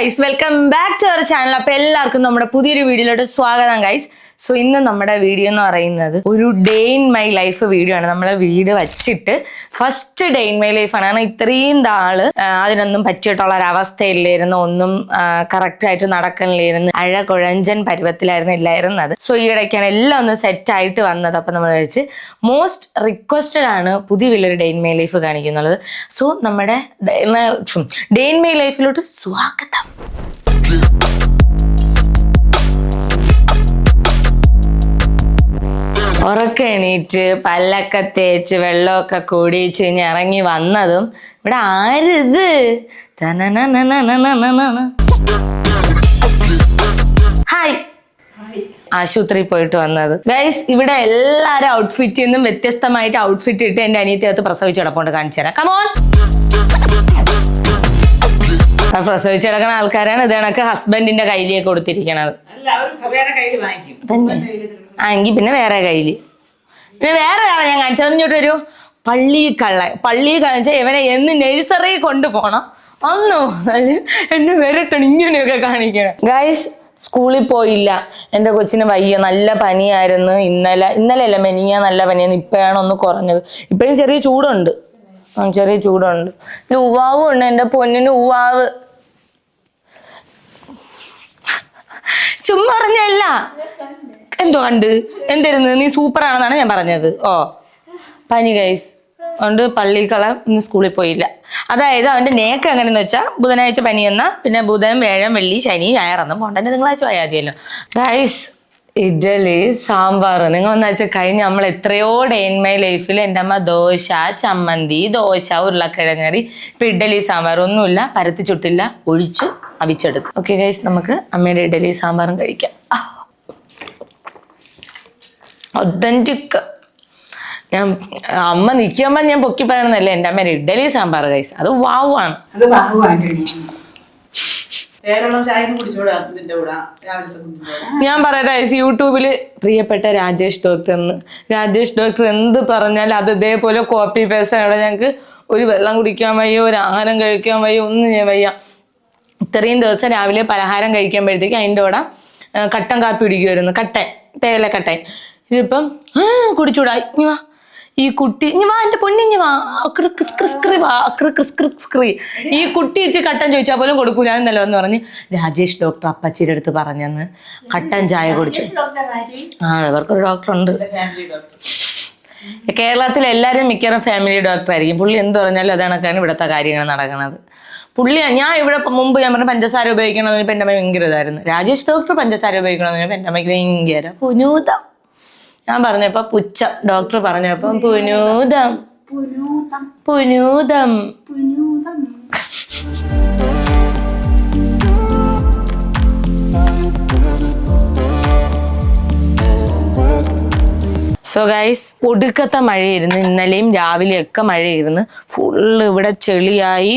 Guys welcome back to our channel അപ്പൊ എല്ലാവർക്കും നമ്മുടെ പുതിയൊരു വീഡിയോയിലോട്ട് സ്വാഗതം ഗൈസ് സോ ഇന്ന് നമ്മുടെ വീഡിയോ എന്ന് പറയുന്നത് ഒരു day in my life video ആണ്. നമ്മളെ വീട് വച്ചിട്ട് first day in my life ആണ്. കാരണം ഇത്രയും താൾ അതിനൊന്നും പറ്റിയിട്ടുള്ള ഒരു അവസ്ഥയില്ലായിരുന്നു. ഒന്നും കറക്റ്റ് ആയിട്ട് നടക്കണില്ലായിരുന്നു. അഴ കുഴഞ്ചൻ പരുവത്തിലായിരുന്നു ഇല്ലായിരുന്നത്. സോ ഈ ഇടയ്ക്കാണ് എല്ലാം ഒന്ന് സെറ്റ് ആയിട്ട് വന്നത്. അപ്പൊ നമ്മൾ വെച്ച് മോസ്റ്റ് റിക്വസ്റ്റഡ് ആണ് പുതിയ വലിയൊരു ഡേ ഇൻ മൈ ലൈഫ് കാണിക്കുന്നുള്ളത് സോ നമ്മുടെ ഡേ ഇൻ മൈ ലൈഫിലോട്ട് സ്വാഗതം. ഉറക്കം എണീറ്റ് പല്ലൊക്കെ തേച്ച് വെള്ളമൊക്കെ കുടിച്ച് ഇനി ഇറങ്ങി വന്നതും ഇവിടെ ആരിത്? ഹായ് ആശുപത്രി പോയിട്ട് വന്നത്. ഗൈസ് ഇവിടെ എല്ലാരും ഔട്ട്ഫിറ്റിൽ നിന്നും വ്യത്യസ്തമായിട്ട് ഔട്ട്ഫിറ്റ് ഇട്ട് എന്റെ അനിയത്തിയകത്ത് പ്രസവിച്ച് കിടപ്പുണ്ട്. കാണിച്ചു തരാം. കമോൺ പ്രസവിച്ച് കിടക്കുന്ന ആൾക്കാരാണ് ഇത് കണക്ക് ഹസ്ബൻഡിന്റെ കയ്യിലേക്ക് കൊടുത്തിരിക്കണത്. തന്നെ. വേറെ കയ്യിൽ വാങ്ങിക്കും ഹസ്ബൻഡ് കയ്യിൽ തരുമ്പോ ആ എങ്കിൽ പിന്നെ വേറെ കയ്യിൽ പിന്നെ വേറെ ഒരാളെ ഞാൻ കാണിച്ചത് ഇങ്ങോട്ട് വരൂ. പള്ളി കള്ളൻ പള്ളി കാണിച്ചാൽ ഇവനെ എന്ന് നഴ്സറി കൊണ്ടുപോകണം ഒന്നു എന്നെ വരട്ടണം. ഇങ്ങനെയൊക്കെ കാണിക്കണം. ഗൈസ് സ്കൂളിൽ പോയില്ല. എന്റെ കൊച്ചിന് വയ്യ. നല്ല പനിയായിരുന്നു. ഇന്നലെ ഇന്നലെ അല്ല മെനിയ നല്ല പനിയായിരുന്നു. ഇപ്പോഴാണ് ഒന്ന് കുറഞ്ഞത്. ഇപ്പോഴും ചെറിയ ചൂടുണ്ട്. ചെറിയ ചൂടുണ്ട്. പിന്നെ ഉവാവും ഉണ്ട്. എന്റെ പൊന്നിന് ഉവാവ്. ചുമ്മാ പറഞ്ഞല്ല എന്തോ കണ്ട്? എന്തായിരുന്നു നീ സൂപ്പർ ആണെന്നാണ് ഞാൻ പറഞ്ഞത്. ഓ. പനി ഗൈസ് അതുകൊണ്ട് പള്ളിക്കള ഇന്ന് സ്കൂളിൽ പോയില്ല. അതായത് അവന്റെ നേക്ക് എങ്ങനെയെന്ന് വെച്ചാൽ ബുധനാഴ്ച പനി എന്നാ പിന്നെ ബുധൻ വ്യാഴം വെള്ളി ശനി ഞായറന്ന് പോകണ്ട തിങ്കളാഴ്ച പോയാൽ മതിയല്ലോ. ഗൈസ് ഇഡലി സാമ്പാർ നിങ്ങൾ ഒന്ന് വെച്ചാൽ കഴിഞ്ഞ് നമ്മൾ എത്രയോ ഡേ ഇൻ മൈ ലൈഫിൽ എന്റെ അമ്മ ദോശ ചമ്മന്തി ദോശ ഉരുളക്കിഴങ്ങറി ഇപ്പം ഇഡലി സാമ്പാർ ഒന്നുമില്ല. പരത്തി ചുട്ടില്ല. ഒഴിച്ച് അവിച്ചെടുത്തു. ഓക്കെ ഗൈസ് നമുക്ക് അമ്മയുടെ ഇഡലി സാമ്പാറും കഴിക്കാം. ഒതന്റിക് ഞാൻ അമ്മ നിൽക്കുമ്പോൾ ഞാൻ പൊക്കി പറയണമെന്നല്ലേ എന്റെ അമ്മ ഇഡലി സാമ്പാർ കഴിച്ചു അത് വാവാണ്. അത് ഞാൻ പറയട്ടെ യൂട്യൂബിൽ പ്രിയപ്പെട്ട രാജേഷ് ഡോക്ടർ എന്ന്. രാജേഷ് ഡോക്ടർ എന്ത് പറഞ്ഞാൽ അത് ഇതേപോലെ കോപ്പി പേസ്റ്റ് അവിടെ ഞങ്ങൾക്ക് ഒരു വെള്ളം കുടിക്കാൻ വയ്യ ഒരു ആഹാരം കഴിക്കാൻ വയ്യ ഒന്നും ചെയ്യാൻ വയ്യ. ഇത്രയും ദിവസം രാവിലെ പലഹാരം കഴിക്കുമ്പോഴത്തേക്ക് അതിന്റെ കൂടെ കട്ടൻ കാപ്പി കുടിക്കുമായിരുന്നു. കട്ടൻ തേയില കട്ടൻ ഇതിപ്പം കുടിച്ചൂടാ ഇനി വാ. ഈ കുട്ടി ഇനി വാ എന്റെ പൊന്നിഞ്ഞി വാ. അക്രി ക്രിസ് ക്രിസ് വാ. അക്രി ക്രിസ് ക്രിസ് ഈ കുട്ടി ഇത്തി കട്ടൻ ചോദിച്ചാൽ പോലും ഞാൻ എന്നല്ലോ എന്ന് പറഞ്ഞ്. രാജേഷ് ഡോക്ടർ അപ്പച്ചിയുടെ അടുത്ത് പറഞ്ഞെന്ന്. കട്ടൻ ചായ കുടിച്ചു. ആ അവർക്കൊരു ഡോക്ടർ ഉണ്ട് കേരളത്തിൽ എല്ലാവരും മിക്കവാറും ഫാമിലി ഡോക്ടർ ആയിരിക്കും. പുള്ളി എന്ത് പറഞ്ഞാലും അതാണ് ഇവിടുത്തെ കാര്യങ്ങൾ നടക്കുന്നത് പുള്ളി ഞാൻ ഇവിടെ മുമ്പ് ഞാൻ പറഞ്ഞ പഞ്ചസാര ഉപയോഗിക്കണമെന്ന് എന്റെ അമ്മ ഭയങ്കര ഇതായിരുന്നു. രാജേഷ് ഡോക്ടർ പഞ്ചസാര ഉപയോഗിക്കണമെന്ന് എന്റെ അമ്മയ്ക്ക് ഭയങ്കര പുനൂതം. ഞാൻ പറഞ്ഞപ്പോ പുച്ച ഡോക്ടർ പറഞ്ഞപ്പോ പുനൂതം. പുനൂതം. സോ ഗൈസ് ഒടുക്കത്തെ മഴയായിരുന്നു. ഇന്നലെയും രാവിലെയൊക്കെ മഴയായിരുന്നു. ഫുള്ള് ഇവിടെ ചെളിയായി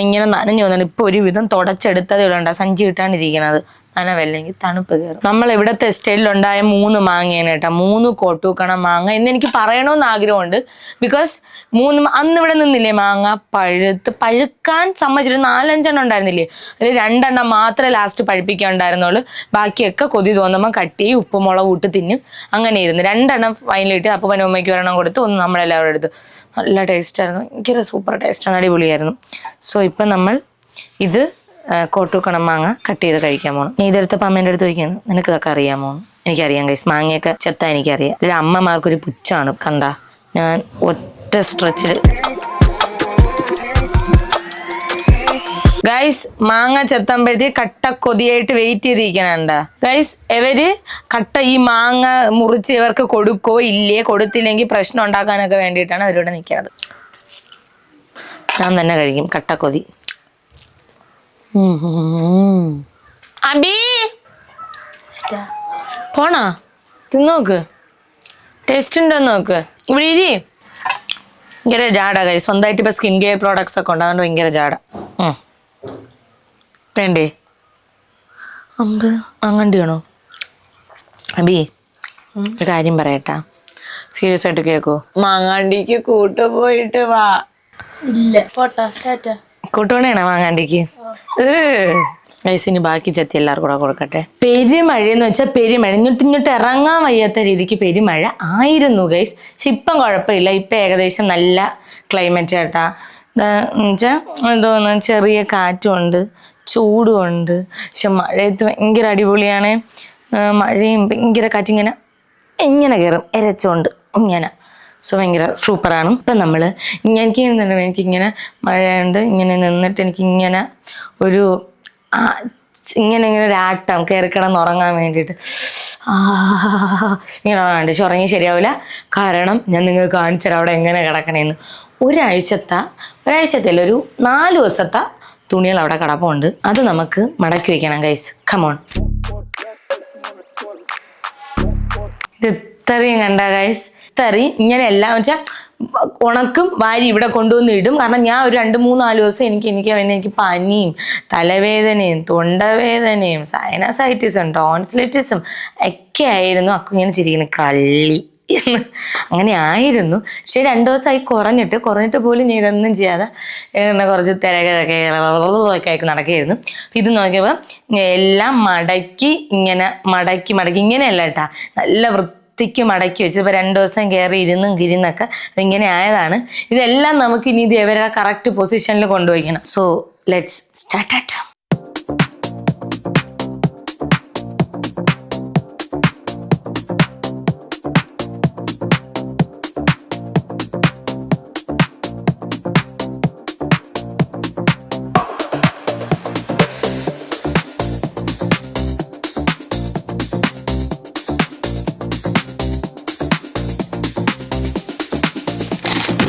ഇങ്ങനെ നനഞ്ഞു വന്നിട്ട് ഇപ്പൊ ഒരുവിധം തുടച്ചെടുത്തതേ ഉള്ളൂ സഞ്ചി ഇട്ടാണ്ടിരിക്കണത് നനവല്ലെങ്കിൽ തണുപ്പ് കയറും. നമ്മൾ ഇവിടുത്തെ എസ്റ്റേറ്റിലുണ്ടായ മൂന്ന് മാങ്ങയാണ് കേട്ടോ. മൂന്ന് കോട്ടൂക്കണ മാങ്ങ എന്ന് എനിക്ക് പറയണമെന്ന് ആഗ്രഹമുണ്ട്. ബിക്കോസ് മൂന്ന് അന്ന് ഇവിടെ നിന്നില്ലേ മാങ്ങ? പഴുത്ത് പഴുക്കാൻ സമ്മതിച്ചിട്ട് നാലഞ്ചെണ്ണം ഉണ്ടായിരുന്നില്ലേ? അതിൽ രണ്ടെണ്ണം മാത്രമേ ലാസ്റ്റ് പഴുപ്പിക്കാൻ ഉണ്ടായിരുന്നുള്ളൂ. ബാക്കിയൊക്കെ കൊതി തോന്നുമ്പോൾ കട്ടി ഉപ്പും മുളക് ഇട്ട് തിന്നും. അങ്ങനെ ഇരുന്നു. രണ്ടെണ്ണം ഫൈനലിട്ട് അപ്പോൾ ഉമ്മയ്ക്ക് ഒരെണ്ണം കൊടുത്ത്. ഒന്ന് നമ്മളെല്ലാവരും എടുത്തു. നല്ല ടേസ്റ്റായിരുന്നു എനിക്കൊരു സൂപ്പർ ടേസ്റ്റാണ് അടിപൊളിയായിരുന്നു. സോ ഇപ്പം നമ്മൾ ഇത് കോട്ടൂക്കണം മാങ്ങ കട്ട് ചെയ്ത് കഴിക്കാൻ പോകണം നീ ഇതെടുത്തപ്പോൾ അമ്മേന്റെ അടുത്ത് ചോദിക്കുകയാണ് നിനക്ക് ഇതൊക്കെ അറിയാമോ? എനിക്കറിയാം കൈസ് മാങ്ങയൊക്കെ ചെത്താൻ എനിക്കറിയാം. ഇതിൽ അമ്മമാർക്കൊരു പുച്ഛാണ് കണ്ട. ഞാൻ ഒറ്റ സ്ട്രെച്ചിൽ ഗൈസ് മാങ്ങ ചെത്തുമ്പോഴത്തേക്ക് കട്ട കൊതിയായിട്ട് വെയിറ്റ് ചെയ്തിരിക്കണണ്ട ഗൈസ് ഇവർ കട്ട ഈ മാങ്ങ മുറിച്ച് ഇവർക്ക് കൊടുക്കോ ഇല്ലേ കൊടുത്തില്ലെങ്കിൽ പ്രശ്നം ഉണ്ടാക്കാനൊക്കെ വേണ്ടിയിട്ടാണ് അവരിവിടെ നിൽക്കുന്നത് ഞാൻ തന്നെ കഴിക്കും കട്ട കൊതി. അബി. പോണാ? തിന്നോക്ക്. ടേസ്റ്റ് ഉണ്ടോ നോക്ക്. ഇവിടെ ഇരി ഭയങ്കര ജാട കൈ സ്വന്തമായിട്ട് ഇപ്പൊ സ്കിൻ കെയർ പ്രോഡക്ട്സ് ഒക്കെ ഉണ്ട്. അതുകൊണ്ട് ഭയങ്കര ജാട. വേണ്ടേ? അമ്പ് അങ്ങണ്ടിയാണോ? അബി ഒരു കാര്യം പറയട്ടാ. സീരിയസ് ആയിട്ട് കേക്കോ? മാങ്ങാണ്ടിക്ക് കൂട്ടു പോയിട്ട് വാ. ഇല്ല. പോട്ടാ മാങ്ങാണ്ടിക്ക് ഏ. ഗൈസിന് ബാക്കി ചെത്തി എല്ലാവർക്കും കൂടെ കൊടുക്കട്ടെ. പെരുമഴ എന്ന് വെച്ചാൽ പെരുമഴ. ഇങ്ങോട്ട് ഇങ്ങോട്ട് ഇറങ്ങാൻ വയ്യാത്ത രീതിക്ക് പെരുമഴ ആയിരുന്നു ഗൈസ് പക്ഷെ ഇപ്പം കുഴപ്പമില്ല. ഇപ്പം ഏകദേശം നല്ല ക്ലൈമറ്റ് ആട്ടാ. എന്നുവെച്ചാൽ എന്തോന്ന്? ചെറിയ കാറ്റുമുണ്ട് ചൂടുമുണ്ട് പക്ഷെ മഴയത്ത് ഭയങ്കര അടിപൊളിയാണ്. മഴയും ഭയങ്കര കാറ്റിങ്ങനെ ഇങ്ങനെ കയറും ഇരച്ചോണ്ട് ഇങ്ങനെ. സോ ഭയങ്കര സൂപ്പറാണ്. ഇപ്പം നമ്മൾ എനിക്ക് എനിക്കിങ്ങനെ മഴയുണ്ട് ഇങ്ങനെ നിന്നിട്ട് എനിക്കിങ്ങനെ ഒരു ഇങ്ങനെ ഇങ്ങനെ ഒരു ആട്ടം കയറി കിടന്ന് ഉറങ്ങാൻ വേണ്ടിയിട്ട്. ഇങ്ങനെ ഉറങ്ങാണ്ട് പക്ഷെ ഉറങ്ങി ശരിയാവില്ല. കാരണം ഞാൻ നിങ്ങൾക്ക് കാണിച്ചുതരാം അവിടെ എങ്ങനെ കിടക്കണേന്ന്. ഒരാഴ്ചത്തെ ഒരാഴ്ചത്തെ ഒരു നാല് ദിവസത്തെ തുണികൾ അവിടെ കിടപ്പുണ്ട്. അത് നമുക്ക് മടക്കി വയ്ക്കണം ഗൈസ് കമോൺ ഇത് ഇത്രയും കണ്ട ഗൈസ് ഇത്രയും ഇങ്ങനെ എല്ലാം വെച്ചാൽ ഉണക്കും വാരി ഇവിടെ കൊണ്ടുവന്ന് ഇടും. കാരണം ഞാൻ ഒരു രണ്ട് മൂന്ന് നാല് ദിവസം എനിക്ക് എനിക്ക് എനിക്ക് പനിയും തലവേദനയും തൊണ്ടവേദനയും സൈനസൈറ്റിസും ടോൺസിലിറ്റിസും ഒക്കെ ആയിരുന്നു. അക്കു ഇങ്ങനെ ചിരിക്കുന്നു. കള്ളി അങ്ങനെ ആയിരുന്നു. പക്ഷെ രണ്ടു ദിവസമായി കുറഞ്ഞിട്ട് കുറഞ്ഞിട്ട് പോലും ഞാൻ ഇതൊന്നും ചെയ്യാതെ കുറച്ച് തിരക്കൊക്കെ ഒക്കെ ആയിട്ട് നടക്കുകയായിരുന്നു. ഇത് നോക്കിയപ്പോൾ എല്ലാം മടക്കി ഇങ്ങനെ മടക്കി മടക്കി ഇങ്ങനെയല്ല കേട്ടാ. നല്ല വൃത്തിക്ക് മടക്കി വെച്ച് ഇപ്പോൾ രണ്ട് ദിവസം കയറി ഇരുന്നും കിരുന്നൊക്കെ ഇങ്ങനെ ആയതാണ്. ഇതെല്ലാം നമുക്ക് ഇനി ഇത് എവരെ കറക്റ്റ് പൊസിഷനിൽ കൊണ്ടുപോയിക്കണം so let's start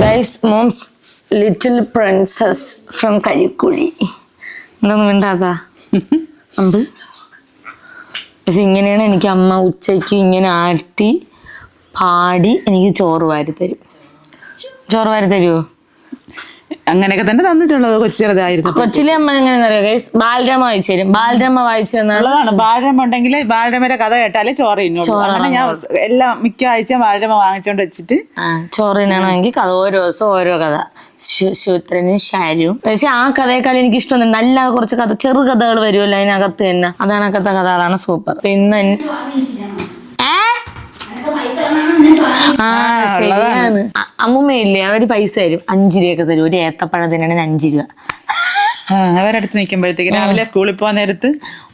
guys mom's little princess from Karikkuzhi എന്തൊന്നും വേണ്ടാതാ അമ്പ്. പക്ഷെ ഇങ്ങനെയാണ് എനിക്ക് അമ്മ ഉച്ചയ്ക്ക് ഇങ്ങനെ ആട്ടി പാടി എനിക്ക് ചോറ് വാരി തരും. ചോറ് വാരി തരുമോ അങ്ങനെയൊക്കെ തന്നെ തന്നിട്ടുള്ളത് കൊച്ചു ചെറുതായിരുന്നു കൊച്ചിലെ അമ്മ എങ്ങനെ ഗൈസ് ബാലരമ വായിച്ചു തരും. ബാലരമ വായിച്ചു തന്നുള്ളതാണ് ബാലരമ ഉണ്ടെങ്കിൽ ബാലരമയുടെ കഥ കേട്ടാലേ ചോറ് തിന്നുള്ളൂ. അങ്ങനെ ഞാൻ എല്ലാ മിക്ക ആഴ്ച ബാലരമ വാങ്ങിച്ചോണ്ട് വെച്ചിട്ട് ചോറിനാണെങ്കിൽ കഥ ഓരോ ദിവസം ഓരോ കഥ. ശൂത്രനും ഷാരും ശാരും പക്ഷെ ആ കഥയേക്കാൾ എനിക്ക് ഇഷ്ടം നല്ല കുറച്ച് കഥ ചെറു കഥകൾ വരുമല്ലോ അതിനകത്ത് തന്നെ. അതാണ് കഥ അതാണ് സൂപ്പർ. പിന്നെ ശരിയാണ്. അമ്മുമ്മയില്ലേ അവർ പൈസ തരും. അഞ്ചു രൂപയൊക്കെ തരും. ഒരു ഏത്തപ്പഴം തന്നെയാണ് അഞ്ചു രൂപ. അവരടുത്ത് നിൽക്കുമ്പോഴത്തേക്ക് രാവിലെ സ്കൂളിൽ പോകാൻ നേരത്ത്?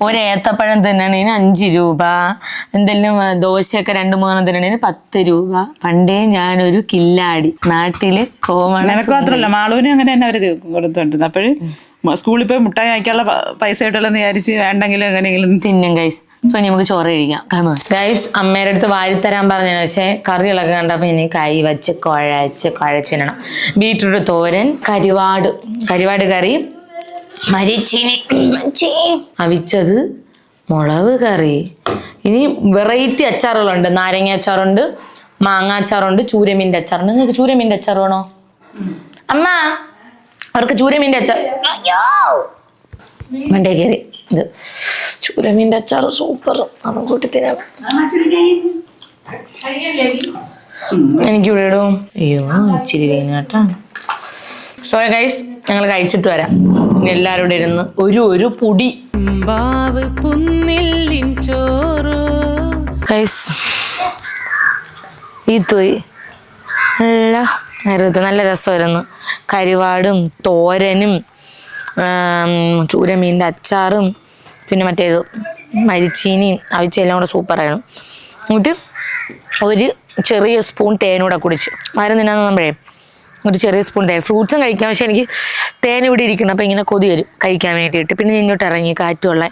ഒരു ഏത്തപ്പഴം തിന്നണേന് അഞ്ച് രൂപ. എന്തെല്ലാം ദോശയൊക്കെ രണ്ട് മൂന്നെണ്ണം തിന്നണേന് പത്ത് രൂപ. പണ്ടേ ഞാനൊരു കില്ലാടി. നാട്ടിൽ നിനക്ക് മാത്രമല്ല മാളൂനും അങ്ങനെ തന്നെ അവർ കൊടുത്തോണ്ടിരുന്നു അപ്പോഴ് സ്കൂളിൽ പോയി മുട്ടായി വാങ്ങിക്കാനുള്ള പൈസ ആയിട്ടുള്ള വിചാരിച്ച് വേണ്ടെങ്കിലും എങ്ങനെയെങ്കിലും തിന്നും ഗൈസ് സോ ഇനി നമുക്ക് ചോറ് കഴിക്കാം. ഗൈസ് അമ്മയുടെ അടുത്ത് വാരിത്തരാൻ പറഞ്ഞു പക്ഷേ കറികളൊക്കെ കണ്ടപ്പോൾ ഇനി കൈ വെച്ച് കുഴച്ച് കുഴച്ചിടണം. ബീട്രൂട്ട് തോരൻ കരിവാട്. കരിവാട് കറി മരിച്ചിനി. അവിച്ചത് മുളക് കറി. ഇനി വെറൈറ്റി അച്ചാറുകളുണ്ട്. നാരങ്ങ അച്ചാറുണ്ട് മാങ്ങ അച്ചാറുണ്ട് ചൂരമീന്റെ അച്ചാറുണ്ട് നിങ്ങൾക്ക് ചൂരമീന്റെ അച്ചാർ വേണോ? അമ്മ അവർക്ക് ചൂരമീന്റെ അച്ചാർ. അയ്യോ! മണ്ടേ കയറി ഇത്. ചൂരമീന്റെ അച്ചാർ സൂപ്പർ. അതും കൂട്ടി തരാം. എനിക്ക് ഇവിടെ ഇടും. അയ്യോ ഇച്ചിരി കഴിഞ്ഞ കേട്ടാ സോ ഗൈസ് ഞങ്ങൾ കഴിച്ചിട്ട് വരാം. എല്ലാവരും ഇരുന്ന് ഒരു ഒരു പൊടി. ഗൈസ് ഈ തൊയ് നല്ല നേരത്തെ നല്ല രസമായിരുന്നു. കരിവാടും തോരനും ചൂരമീന്റെ അച്ചാറും പിന്നെ മറ്റേത് മരിച്ചീനിയും അവിച്ചെല്ലാം കൂടെ സൂപ്പറായിരുന്നു എന്നിട്ട് ഒരു ചെറിയ സ്പൂൺ തേനൂടെ കുടിച്ച്. മരം തിന്നാന്ന് പറയുമ്പോഴേ ഒരു ചെറിയ സ്പൂൺ തേൻ. ഫ്രൂട്ട്സും കഴിക്കാം. പക്ഷേ എനിക്ക് തേൻ ഇവിടെ ഇരിക്കണം അപ്പം ഇങ്ങനെ കൊതി വരും കഴിക്കാൻ വേണ്ടിയിട്ട്. പിന്നെ ഇങ്ങോട്ട് ഇറങ്ങി കാറ്റുള്ള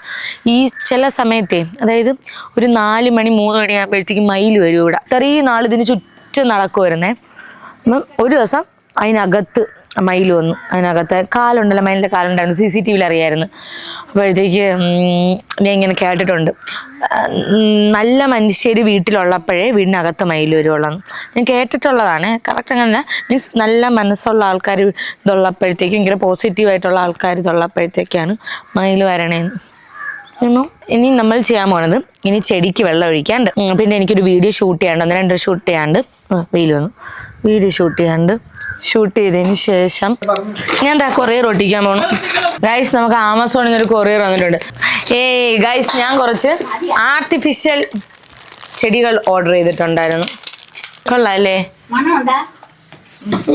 ഈ ചില സമയത്തെ അതായത് ഒരു നാല് മണി മൂന്ന് മണി ആകുമ്പോഴത്തേക്കും മയിൽ വരും ഇവിടെ. ഇത്രയും നാൾ ഇതിന് ചുറ്റും നടക്കുമായിരുന്നേ അപ്പം ഒരു ദിവസം അതിനകത്ത് മയിൽ വന്നു. അതിനകത്ത് കാലുണ്ടല്ലോ മയിലിന്റെ കാലുണ്ടായിരുന്നു. സി സി ടി വിയിൽ അറിയായിരുന്നു. അപ്പോഴത്തേക്ക് ഞാൻ ഇങ്ങനെ കേട്ടിട്ടുണ്ട്. നല്ല മനുഷ്യർ വീട്ടിലുള്ളപ്പോഴേ വീടിനകത്ത് മയിൽ വരുവുള്ളൂ ഞാൻ കേട്ടിട്ടുള്ളതാണ്. കറക്റ്റ് അങ്ങനെ മീൻസ് നല്ല മനസ്സുള്ള ആൾക്കാർ ഇതുള്ളപ്പോഴത്തേക്കും ഭയങ്കര പോസിറ്റീവായിട്ടുള്ള ആൾക്കാർ ഇതുള്ളപ്പോഴത്തേക്കാണ് മയിൽ വരണേന്ന്. ഇനി നമ്മൾ ചെയ്യാൻ പോണത് ഇനി ചെടിക്ക് വെള്ളം ഒഴിക്കാണ്ട്. പിന്നെ എനിക്കൊരു വീഡിയോ ഷൂട്ട് ചെയ്യാണ്ട് ഒന്ന് രണ്ട് ഷൂട്ട് ചെയ്യാണ്ട്. വെയിൽ വന്നു. വീഡിയോ ഷൂട്ട് ചെയ്യാണ്ട്. ഷൂട്ട് ചെയ്തതിന് ശേഷം ഞാൻ എന്താ കൊറിയർ ഒട്ടിക്കാൻ പോകണം ഗൈസ് നമുക്ക് ആമസോണിൽ നിന്ന് ഒരു കൊറിയർ വന്നിട്ടുണ്ട്. ഏയ് ഗൈസ് ഞാൻ കുറച്ച് ആർട്ടിഫിഷ്യൽ ചെടികൾ ഓർഡർ ചെയ്തിട്ടുണ്ടായിരുന്നു. കൊള്ളാം അല്ലേ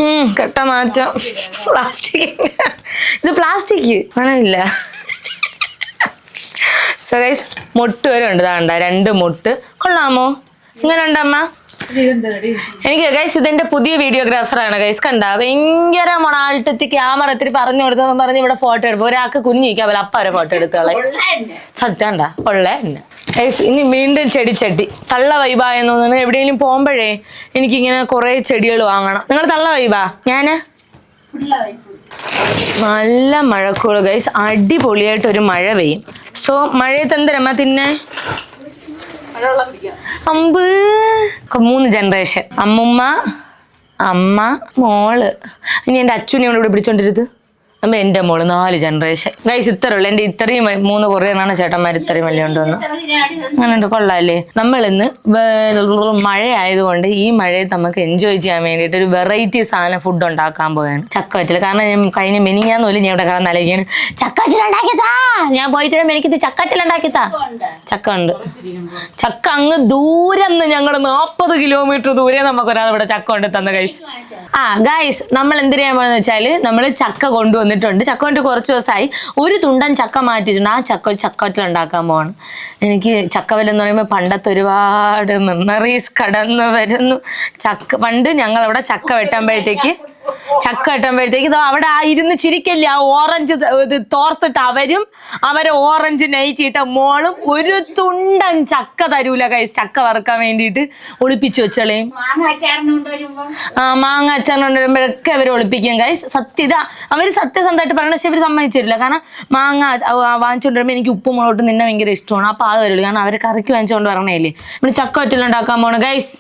ഉം, കട്ട മാറ്റം. പ്ലാസ്റ്റിക് ഇത് പ്ലാസ്റ്റിക് മണമില്ല സോ ഗൈസ് മുട്ട് വരെ ഉണ്ട്. ഇതാണ്ട രണ്ട് മുട്ട്. കൊള്ളാമോ? ഇങ്ങനെ ഉണ്ടമ്മ എനിക്ക് ഗൈസ് ഇതെന്റെ പുതിയ വീഡിയോഗ്രാഫറാണ് ഗൈസ് കണ്ട? ഭയങ്കര മൊണാൾട്ടത്തി ക്യാമറ ഇത്തിരി പറഞ്ഞു കൊടുത്തെന്ന് പറഞ്ഞ് ഇവിടെ ഫോട്ടോ എടുപ്പ് ഒരാൾക്ക് കുഞ്ഞിക്കാൻ പോലെ അപ്പ വരെ ഫോട്ടോ എടുത്തോളെ സത്യണ്ട? ഉള്ള ഉള്ളേ എന്നെ. ഗൈസ് ഇനി വീണ്ടും ചെടി ചട്ടി തള്ള വൈബായെന്ന് തോന്നുന്നു. എവിടെയെങ്കിലും പോകുമ്പോഴേ എനിക്കിങ്ങനെ കുറെ ചെടികൾ വാങ്ങണം. നിങ്ങൾ തള്ള വൈബാ ഞാൻ? നല്ല മഴക്കോൾ ഗൈസ് അടിപൊളിയായിട്ട് ഒരു മഴ പെയ്യും. സോ മഴയത്ത് എന്തരമ്മ തിന്നെ? അമ്പ്. മൂന്ന് ജനറേഷൻ അമ്മുമ്മ അമ്മ മോൾ. ഇനി എന്റെ അച്ഛനെയോട് ഇവിടെ പിടിച്ചോണ്ടിരുത് അമ്മ എന്റെ മോൾ നാല് ജനറേഷൻ ഗൈസ് ഇത്ര ഉള്ളു എന്റെ ഇത്രയും മൂന്ന് കൊറിയറാണ് ചേട്ടന്മാർ ഇത്രയും വലിയ കൊണ്ടുവന്നു അങ്ങനെ ഉണ്ട് കൊള്ളാല്ലേ? നമ്മൾ ഇന്ന് മഴ ആയതുകൊണ്ട് ഈ മഴയെ നമുക്ക് എൻജോയ് ചെയ്യാൻ വേണ്ടിയിട്ട് ഒരു വെറൈറ്റി സാധനം ഫുഡ് ഉണ്ടാക്കാൻ പോവുകയാണ് ചക്കവറ്റൽ കാരണം ഞാൻ കഴിഞ്ഞ മെനിങ്ങാന്ന് പോലും ഞാൻ ഇവിടെ കാരണം അലയ്ക്കാണ് ചക്കവറ്റൽ ഉണ്ടാക്കിയതാ ഞാൻ പോയിട്ട് എനിക്കിത് ചക്കവറ്റൽ ഉണ്ടാക്കിയതാ ചക്ക ഉണ്ട്. ചക്ക അങ്ങ് ദൂരം ഞങ്ങൾ നാൽപ്പത് കിലോമീറ്റർ ദൂരെ നമുക്ക് ഒരാൾ ഇവിടെ ചക്ക കൊണ്ട് തന്ന ഗൈസ് ആ ഗൈസ് നമ്മൾ എന്ത് ചെയ്യാൻ പോകുന്നത് വെച്ചാൽ നമ്മൾ ചക്ക കൊണ്ടുവന്നിട്ടുണ്ട് ചക്ക കൊണ്ട് കുറച്ച് ദിവസമായി. ഒരു തുണ്ടൻ ചക്ക മാറ്റിയിട്ടുണ്ട്. ആ ചക്ക ചക്കവറ്റൽ ഉണ്ടാക്കാൻ പോവാണ്. എനിക്ക് ചക്കവറ്റൽ എന്ന് പറയുമ്പോൾ പണ്ടത്തെ ഒരുപാട് മെമ്മറീസ് കടന്നു വരുന്നു. ചക്ക പണ്ട് ഞങ്ങൾ അവിടെ ചക്ക വെട്ടുമ്പോഴത്തേക്ക് ചക്ക വെട്ടുമ്പോഴത്തേക്ക് ഇതോ അവിടെ ആ ഇരുന്ന് ചിരിക്കല്ലേ ആ ഓറഞ്ച് ഇത് തോർത്തിട്ട് അവരും അവരെ ഓറഞ്ച് നൈറ്റ് ഇട്ട മോളും ഒരു തുണ്ടൻ ചക്ക തരൂല കൈസ് ചക്ക വറുക്കാൻ വേണ്ടിയിട്ട് ഒളിപ്പിച്ചു വെച്ചളയും ആ മാങ്ങ അച്ചാറിന് വരുമ്പോഴൊക്കെ അവർ ഒളിപ്പിക്കും കൈസ് സത്യ ഇതാ അവർ സത്യസന്ധമായിട്ട് പറയണ പക്ഷെ ഇവർ സമ്മതിച്ചില്ല കാരണം മാങ്ങ വാങ്ങിച്ചുകൊണ്ട് വരുമ്പോൾ എനിക്ക് ഉപ്പും മുളോട്ട് നിന്നെ ഭയങ്കര ഇഷ്ടമാണ്. അപ്പൊ അത് വരുള്ളൂ കാരണം അവർ കറിക്ക് വാങ്ങിച്ചുകൊണ്ട് പറഞ്ഞേലേ നമ്മൾ ചക്ക വെറ്റലുണ്ടാക്കാൻ പോണ ഗൈസ്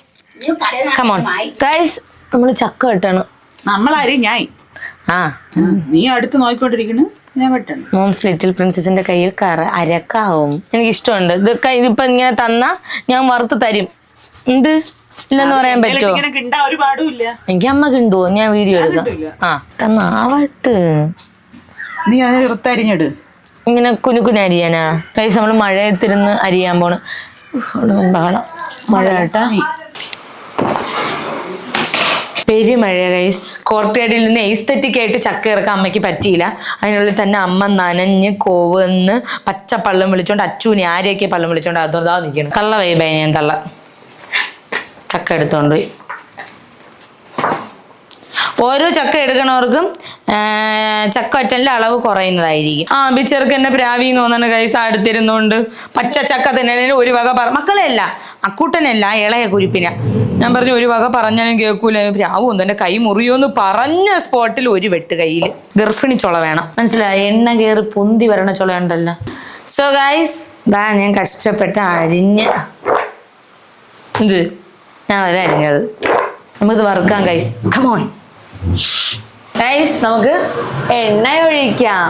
കമോൺ ഗൈസ് നമ്മൾ ചക്ക വെട്ടണം. നമ്മളാരും ഞാൻ ആ. നീ അടുത്ത് നോക്കിക്കൊണ്ടിരിക്കണ് മോംസ് ലിറ്റിൽ പ്രിൻസസിന്റെ കയ്യിൽ കറ അരക്കാവും. എനിക്ക് ഇഷ്ടമുണ്ട് ഇത് ഇതിപ്പോ ഇങ്ങനെ തന്നാ ഞാൻ വറുത്ത് തരും. ഉണ്ട്? ഇല്ലെന്ന് പറയാൻ പറ്റുമോ? എനിക്ക് അമ്മ കിണ്ടുവോ? ഞാൻ വീഡിയോ എടുക്കാം. ആ തന്നാവട്ട് നീ അത് വൃത്തരിഞ്ഞിട് ഇങ്ങനെ കുനു കുനു അരിയാനാ? കൈസ് നമ്മൾ മഴയത്തിരുന്ന് അരിയാൻ പോണ്. ബഹളം മഴ കേട്ടാ പെരുമഴ ഗൈസ് കോർട്ടേഡിൽ നിന്ന് എസ്തെറ്റിക് ആയിട്ട് ചക്ക ഇറക്കാൻ അമ്മയ്ക്ക് പറ്റിയില്ല. അതിനുള്ളിൽ തന്നെ അമ്മ നനഞ്ഞ് കോവന്ന് പച്ച പള്ളം വിളിച്ചോണ്ട് അച്ചൂനെ ആരെയൊക്കെ പള്ളം വിളിച്ചോണ്ട് അതോതാ നിൽക്കണം കള്ള വൈബായി ഞാൻ തള്ള. ചക്ക എടുത്തോണ്ട് പോയി. ഓരോ ചക്ക എടുക്കണവർക്കും ആ, ചക്ക ഒറ്റന്റെ അളവ് കുറയുന്നതായിരിക്കും. ആ ബിച്ചർക്ക് എന്നെ പ്രാവി എന്ന് തോന്നുന്നു കൈസ അടുത്തിരുന്നുകൊണ്ട് പച്ച ചക്ക തന്നെ ഒരു വക പറ മക്കളെയല്ല അക്കൂട്ടനല്ല ഇളയ കുരിപ്പിന. ഞാൻ പറഞ്ഞു ഒരു വക പറഞ്ഞാലും കേൾക്കൂല. പ്രാവും എന്റെ കൈ മുറിയോന്ന് പറഞ്ഞ സ്പോട്ടിൽ ഒരു വെട്ട് കയ്യിൽ ഗർഭിണി ചുള വേണം. മനസ്സിലായി? എണ്ണ കയറി പൊന്തി വരണ ചുള ഉണ്ടല്ലോ. സോ ഗൈസ് ദാ ഞാൻ കഷ്ടപ്പെട്ട് അരിഞ്ഞ്. ഇത് ഞാൻ അരിഞ്ഞത്. നമുക്കിത് വറുക്കാം ഗൈസ് കമോൺ നമുക്ക് എണ്ണ ഒഴിക്കാം.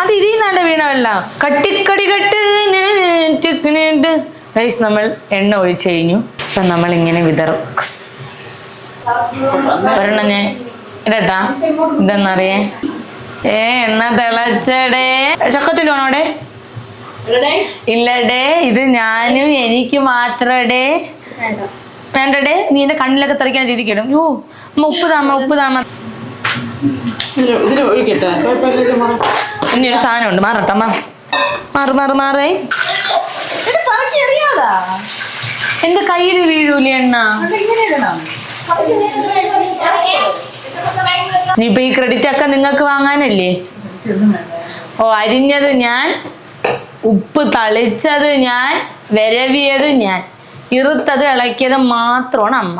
അത് ഇതിൽ നിന്നാണ്ട് വീണ വെള്ളം കട്ടിക്കടി കട്ട് ഗൈസ് നമ്മൾ എണ്ണ ഒഴിച്ചു കഴിഞ്ഞു. ഇപ്പൊ നമ്മൾ ഇങ്ങനെ വിതറും. ഒരെണ്ണം ഞാൻ ഇടട്ടാ. ഇതെന്നറിയേ? ഏ എണ്ണ തിളച്ചടേ. ചക്കത്തിൽ അവിടെ? ഇല്ലടേ. ഇത് ഞാനും എനിക്ക് മാത്രടേ. വേണ്ടടേ നീ എന്റെ കണ്ണിലൊക്കെ തെറിക്കാൻ രീതിക്കിടും യോ അമ്മ ഉപ്പ് താമ ഉപ്പ് താമ ഇനി ഒരു സാധനം ഉണ്ട് മാറട്ടെ മാ. മാറ് മാറ് മാറേ. എന്റെ കയ്യിൽ വീഴൂലേ എണ്ണ ഇനിയിപ്പൊ ഈ ക്രെഡിറ്റ് ഒക്കെ നിങ്ങൾക്ക് വാങ്ങാനല്ലേ? ഓ അരിഞ്ഞത് ഞാൻ ഉപ്പ് തളിച്ചത് ഞാൻ വരവിയത് ഞാൻ. ഇറുത്തത് ഇളക്കിയത് മാത്രമാണ് അമ്മ.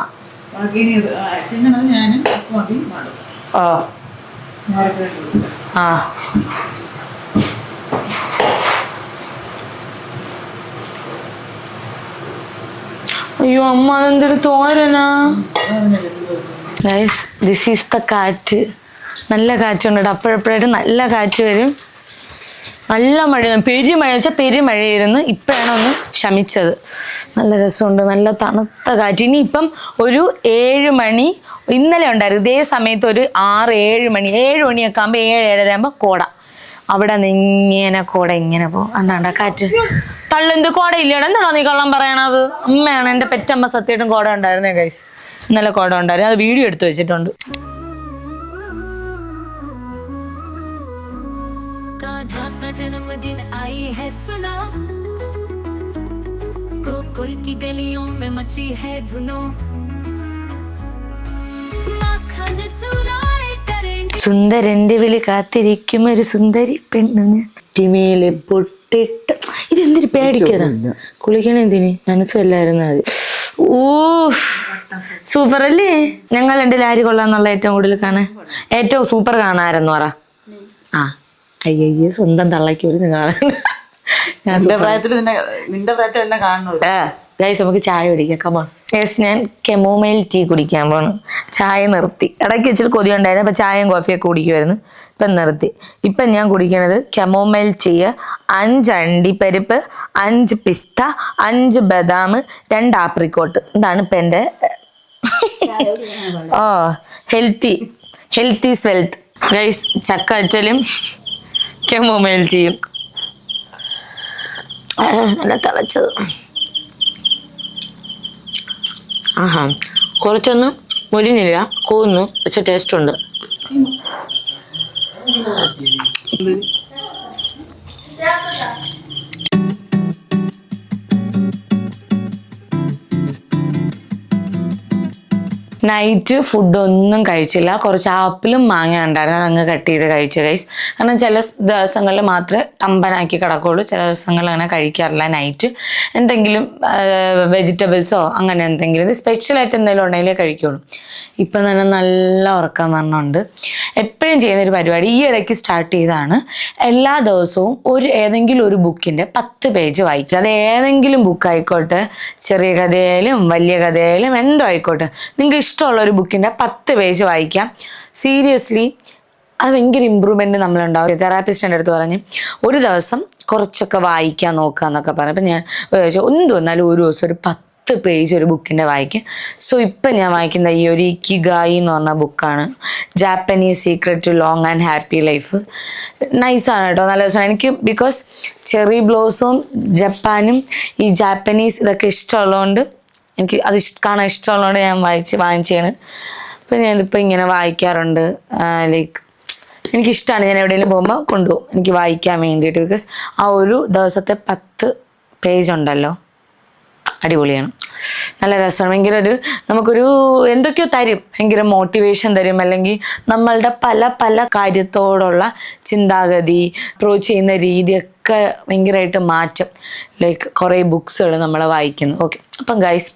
ഓ ആ അയ്യോ അമ്മ അതെന്തൊരു തോരനാ. ഗൈസ് ദിസ് ഈസ് ദ കാറ്റ് നല്ല കാറ്റുണ്ട് അപ്പോഴപ്പോഴായിട്ട് നല്ല കാറ്റ് വരും. നല്ല മഴ പെരുമഴ വെച്ചാൽ പെരുമഴയായിരുന്നു. ഇപ്പോഴാണ് ഒന്ന് ശമിച്ചത്. നല്ല രസമുണ്ട്. നല്ല തണുത്ത കാറ്റ്. ഇനി ഇപ്പം ഒരു ഏഴ് മണി ഇന്നലെ ഉണ്ടായിരുന്നു. ഇതേ സമയത്ത് ഒരു ആറ് ഏഴ് മണി ഏഴ് മണിയൊക്കെ ആകുമ്പോൾ ഏഴ് ഏഴര ആകുമ്പോൾ കോട. അവിടെ നിന്ന് ഇങ്ങനെ കോട ഇങ്ങനെ പോകും. അന്നാണ്ട കാറ്റ്. തള്ളെന്ത് കോട ഇല്ലടാ എന്താണോ നീ കള്ളം പറയണത്? അമ്മയാണ് എന്റെ പെറ്റമ്മ സത്യമായിട്ടും കോട ഉണ്ടായിരുന്നേ ഗൈസ് ഇന്നലെ കോട ഉണ്ടായിരുന്നു. അത് വീഡിയോ എടുത്തു വെച്ചിട്ടുണ്ട്. गोकुल की गलियों में मची है धुनो माखन चुराए करेंगे സുന്ദരന്റെ വിളി കാത്തിരിക്കും ഒരു സുന്ദരി പെണ്ണു ഞാൻ തിമേല് പൊട്ടിട്ട് ഇതെന്തിന് പേടിക്കതാ കുളിക്കണ എന്തിന് മനസ്സല്ലായിരുന്നു അത് ഓ സൂപ്പർ അല്ലേ ഞങ്ങൾ രണ്ടിൽ ആര് കൊള്ളാന്നുള്ള ഏറ്റവും കൂടുതൽ കാണാൻ ഏറ്റവും സൂപ്പർ കാണാരെന്ന് പറ ആ അയ്യയ്യ സ്വന്തം തള്ളയ്ക്ക് ഒരു നിങ്ങളാണ് ഞാൻ നിന്റെ പ്രായത്തിൽ നിന്നെ നിന്റെ പ്രായത്തിൽ എന്നെ കാണുന്നുള്ളൂ ഗൈസ് നമുക്ക് ചായ കുടിക്കാം. കമോൺ യെസ് ഞാൻ കെമോമൈൽ ടീ കുടിക്കാൻ പോണു ചായ നിർത്തി. ഇടയ്ക്ക് വെച്ചിട്ട് കൊതി ഉണ്ടായിരുന്നു. അപ്പൊ ചായയും കോഫിയൊക്കെ കുടിക്കുമായിരുന്നു ഇപ്പം നിർത്തി. ഇപ്പം ഞാൻ കുടിക്കണത് കെമോമൈൽ ടീ അഞ്ച് അണ്ടിപ്പരിപ്പ് അഞ്ച് പിസ്ത അഞ്ച് ബദാം രണ്ട് ആപ്രിക്കോട്ട് ഇതാണ് ഇപ്പം എന്റെ ഓ ഹെൽത്തി ഹെൽത്തി സ്വെൽത്ത് ഗൈസ് ചക്ക അച്ചലും കെമോമൈൽ ടീയും ആ, നല്ല തിളച്ചത്. ആഹാ. കുറച്ചൊന്നും മുരിഞ്ഞില്ല. കൂന്നു. പക്ഷെ ടേസ്റ്റ് ഉണ്ട്. നൈറ്റ് ഫുഡ് ഒന്നും കഴിച്ചില്ല. കുറച്ച് ആപ്പിളും മാങ്ങ ഉണ്ടായിരുന്നു. അങ്ങ് കട്ട് ചെയ്ത് കഴിച്ചു ഗൈസ് കാരണം ചില ദിവസങ്ങളിൽ മാത്രമേ ടമ്പനാക്കി കിടക്കുള്ളൂ. ചില ദിവസങ്ങളിൽ അങ്ങനെ കഴിക്കാറില്ല നൈറ്റ് എന്തെങ്കിലും വെജിറ്റബിൾസോ അങ്ങനെ എന്തെങ്കിലും. ഇത് സ്പെഷ്യലായിട്ട് എന്തെങ്കിലും ഉണ്ടെങ്കിലേ കഴിക്കുള്ളൂ. ഇപ്പം തന്നെ നല്ല ഉറക്കം പറഞ്ഞുണ്ട് എപ്പോഴും ചെയ്യുന്നൊരു പരിപാടി ഈ ഇടയ്ക്ക് സ്റ്റാർട്ട് ചെയ്താണ് എല്ലാ ദിവസവും ഒരു ഏതെങ്കിലും ഒരു ബുക്കിന്റെ പത്ത് പേജ് വായിക്കുക. അത് ഏതെങ്കിലും ബുക്ക് ആയിക്കോട്ടെ. ചെറിയ കഥയായാലും വലിയ കഥയായാലും എന്തോ ആയിക്കോട്ടെ. നിങ്ങൾക്ക് ഇഷ്ടമുള്ള ഒരു ബുക്കിന്റെ പത്ത് പേജ് വായിക്കാം. സീരിയസ്ലി അത് ഭയങ്കര ഇമ്പ്രൂവ്മെന്റ് നമ്മളുണ്ടാവും. തെറാപ്പിസ്റ്റ് എന്റെ അടുത്ത് പറഞ്ഞ് ഒരു ദിവസം കുറച്ചൊക്കെ വായിക്കാൻ നോക്കുക എന്നൊക്കെ പറഞ്ഞു. അപ്പം ഞാൻ വിചാരിച്ചു എന്ത് വന്നാലും ഒരു ദിവസം ഒരു പത്ത് പേജ് ഒരു ബുക്കിന്റെ വായിക്കും? സോ ഇപ്പം ഞാൻ വായിക്കുന്ന ഈ ഒരു കിഗായി എന്ന് പറഞ്ഞ ബുക്കാണ് Japanese secret to long and happy life നൈസാണ് കേട്ടോ നല്ല രസമാണ്. എനിക്ക് ബിക്കോസ് ചെറി ബ്ലോസും ജപ്പാനും ഈ ജാപ്പനീസ് ഇതൊക്കെ ഇഷ്ടമുള്ളതുകൊണ്ട് എനിക്ക് അത് കാണാൻ ഇഷ്ടമുള്ളതുകൊണ്ട് ഞാൻ വായിച്ച് വാങ്ങിച്ചാണ്. അപ്പം ഞാനിപ്പോൾ ഇങ്ങനെ വായിക്കാറുണ്ട്. ലൈക്ക് എനിക്കിഷ്ടമാണ് ഞാൻ എവിടെയെങ്കിലും പോകുമ്പോൾ കൊണ്ടുപോകും. എനിക്ക് വായിക്കാൻ വേണ്ടിയിട്ട്. ബിക്കോസ് ആ ഒരു ദിവസത്തെ പത്ത് പേജ് ഉണ്ടല്ലോ. അടിപൊളിയാണ്. നല്ല രസമാണ്. ഭയങ്കര ഒരു നമുക്കൊരു എന്തൊക്കെയോ തരും. ഭയങ്കര മോട്ടിവേഷൻ തരും. അല്ലെങ്കിൽ നമ്മളുടെ പല പല കാര്യത്തോടുള്ള ചിന്താഗതി അപ്രോച്ച് ചെയ്യുന്ന രീതിയൊക്കെ ഭയങ്കരമായിട്ട് മാറ്റം. ലൈക്ക് കുറേ ബുക്സുകൾ നമ്മൾ വായിക്കുന്നു. ഓക്കെ അപ്പം guys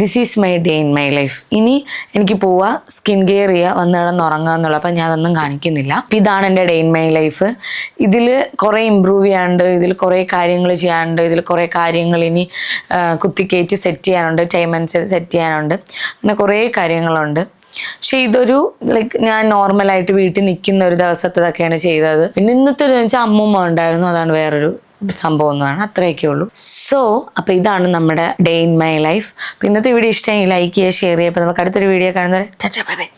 this is my day in my life ഇനി എനിക്ക് പോവുക സ്കിൻ കെയർ ചെയ്യുക വന്ന് കിടന്ന് ഉറങ്ങുക എന്നുള്ള അപ്പം ഞാൻ അതൊന്നും കാണിക്കുന്നില്ല. ഇതാണ് എന്റെ ഡേ ഇൻ മൈ ലൈഫ് ഇതിൽ കുറേ ഇമ്പ്രൂവ് ചെയ്യാനുണ്ട് ഇതിൽ കുറേ കാര്യങ്ങൾ ചെയ്യാനുണ്ട് ഇതിൽ കുറേ കാര്യങ്ങൾ ഇനി കുത്തിക്കയറ്റി സെറ്റ് ചെയ്യാനുണ്ട് ടൈം അനുസരിച്ച് സെറ്റ് ചെയ്യാനുണ്ട്. അങ്ങനെ കുറേ കാര്യങ്ങളുണ്ട്. പക്ഷെ ഇതൊരു ലൈക്ക് ഞാൻ നോർമലായിട്ട് വീട്ടിൽ നിൽക്കുന്ന ഒരു ദിവസത്തതൊക്കെയാണ് ചെയ്തത്. പിന്നെ ഇന്നത്തെ ഒരു വെച്ചാൽ അമ്മൂമ്മ ഉണ്ടായിരുന്നു. അതാണ് വേറൊരു സംഭവം എന്നാണ് അത്രയൊക്കെ ഉള്ളൂ. സോ അപ്പോൾ ഇതാണ് നമ്മുടെ ഡേ ഇൻ മൈ ലൈഫ് ഇന്നത്തെ വീഡിയോ ഇഷ്ടമായി ലൈക്ക് ചെയ്യുക ഷെയർ ചെയ്യുക. അപ്പോൾ നമുക്ക് അടുത്തൊരു വീഡിയോ കാണുന്നത് ബൈ ബൈ